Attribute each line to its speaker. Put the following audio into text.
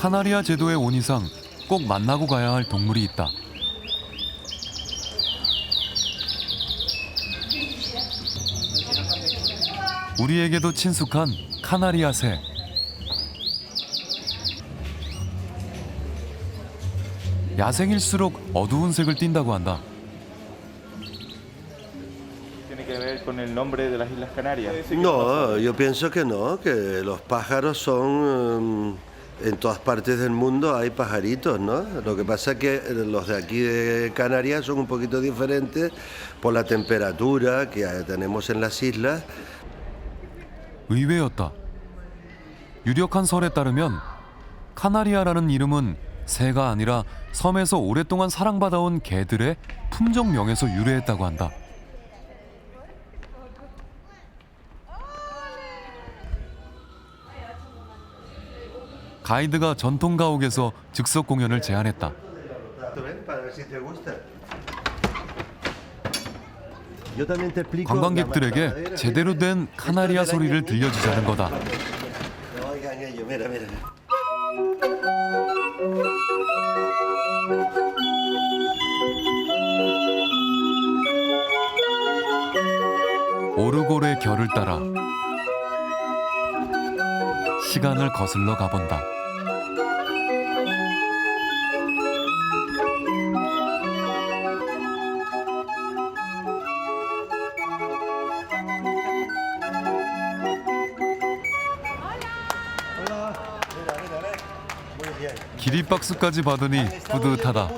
Speaker 1: 카나리아 제도에 온 이상 꼭 만나고 가야 할 동물이 있다. 우리에게도 친숙한 카나리아 새. 야생일수록 어두운 색을 띈다고 한다.
Speaker 2: Tiene que ver con el nombre de las Islas Canarias.
Speaker 3: No, yo pienso que no, que los pájaros son... mm, En todas partes del mundo hay pajaritos, ¿no? Lo que pasa es que los de aquí de Canarias son un poquito diferentes por la temperatura que tenemos en las islas.
Speaker 1: 의외였다. 유력한 설에 따르면 카나리아라는 이름은 새가 아니라 섬에서 오랫동안 사랑받아온 개들의 품종명에서 유래했다고 한다. 가이드가 전통 가옥에서 즉석 공연을 제안했다. 관광객들에게 제대로 된 카나리아 소리를 들려주자는 거다. 오르골의 결을 따라 시간을 거슬러 가본다. 기립박수까지 받으니 뿌듯하다.